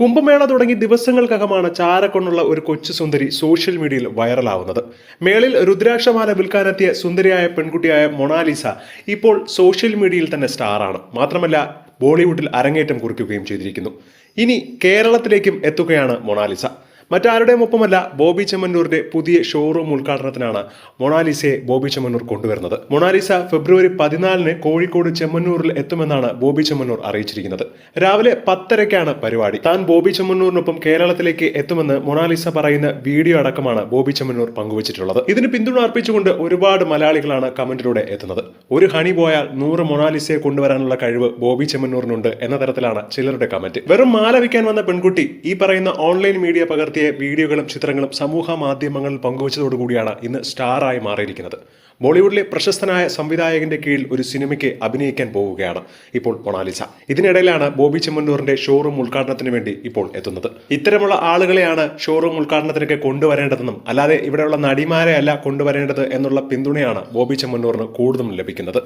കുംഭമേള തുടങ്ങി ദിവസങ്ങൾക്കകമാണ് ചാരക്കൊണ്ടുള്ള ഒരു കൊച്ചു സുന്ദരി സോഷ്യൽ മീഡിയയിൽ വൈറലാവുന്നത്. മേളിൽ രുദ്രാക്ഷമാല വിൽക്കാനെത്തിയ സുന്ദരിയായ പെൺകുട്ടിയായ മൊണാലിസ ഇപ്പോൾ സോഷ്യൽ മീഡിയയിൽ തന്നെ സ്റ്റാറാണ്. മാത്രമല്ല ബോളിവുഡിൽ അരങ്ങേറ്റം കുറിക്കുകയും ചെയ്തിരിക്കുന്നു. ഇനി കേരളത്തിലേക്കും എത്തുകയാണ് മൊണാലിസ. മറ്റാരുടെയും ഒപ്പമല്ല ബോബി ചെമ്മന്നൂരിന്റെ പുതിയ ഷോറൂം ഉദ്ഘാടനത്തിനാണ് മൊണാലിസയെ ബോബി ചെമ്മന്നൂർ കൊണ്ടുവരുന്നത്. മൊണാലിസ ഫെബ്രുവരി പതിനാലിന് കോഴിക്കോട് ചെമ്മന്നൂരിൽ എത്തുമെന്നാണ് ബോബി ചെമ്മന്നൂർ അറിയിച്ചിരിക്കുന്നത്. രാവിലെ പത്തരയ്ക്കാണ് പരിപാടി. താൻ ബോബി ചെമ്മന്നൂരിനൊപ്പം കേരളത്തിലേക്ക് എത്തുമെന്ന് മൊണാലിസ പറയുന്ന വീഡിയോ അടക്കമാണ് ബോബി ചെമ്മന്നൂർ പങ്കുവച്ചിട്ടുള്ളത്. ഇതിന് പിന്തുണ അർപ്പിച്ചുകൊണ്ട് ഒരുപാട് മലയാളികളാണ് കമന്റിലൂടെ എത്തുന്നത്. ഒരു ഹണി പോയാൽ നൂറ് മൊണാലിസയെ കൊണ്ടുവരാനുള്ള കഴിവ് ബോബി ചെമ്മന്നൂറിനുണ്ട് എന്ന തരത്തിലാണ് ചിലരുടെ കമന്റ്. വെറും മാല വന്ന പെൺകുട്ടി ഈ പറയുന്ന ഓൺലൈൻ മീഡിയ പകർത്തിയ വീഡിയോകളും ചിത്രങ്ങളും സമൂഹ മാധ്യമങ്ങളിൽ പങ്കുവച്ചതോടുകൂടിയാണ് ഇന്ന് സ്റ്റാറായി മാറിയിരിക്കുന്നത്. ബോളിവുഡിലെ പ്രശസ്തനായ സംവിധായകന്റെ കീഴിൽ ഒരു സിനിമയ്ക്ക് അഭിനയിക്കാൻ പോവുകയാണ് ഇപ്പോൾ മൊണാലിസ. ഇതിനിടയിലാണ് ബോബി ചെമ്മന്നൂറിന്റെ ഷോറൂം ഉദ്ഘാടനത്തിന് വേണ്ടി ഇപ്പോൾ എത്തുന്നത്. ഇത്തരമുള്ള ആളുകളെയാണ് ഷോറൂം ഉദ്ഘാടനത്തിനൊക്കെ കൊണ്ടുവരേണ്ടതെന്നും അല്ലാതെ ഇവിടെയുള്ള നടിമാരെ അല്ല കൊണ്ടുവരേണ്ടത് എന്നുള്ള പിന്തുണയാണ് ബോബി ചെമ്മന്നൂറിന് കൂടുതലും ലഭിക്കുന്നത്.